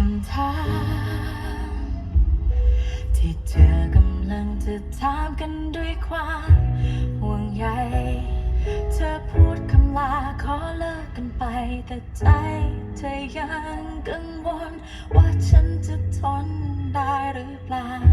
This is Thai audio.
คำถาม ที่เธอกำลังจะถามกันด้วยความห่วงใย เธอพูดคำลาขอเลิกกันไป แต่ใจเธอยังกังวล ว่าฉันจะทนได้หรือเปล่า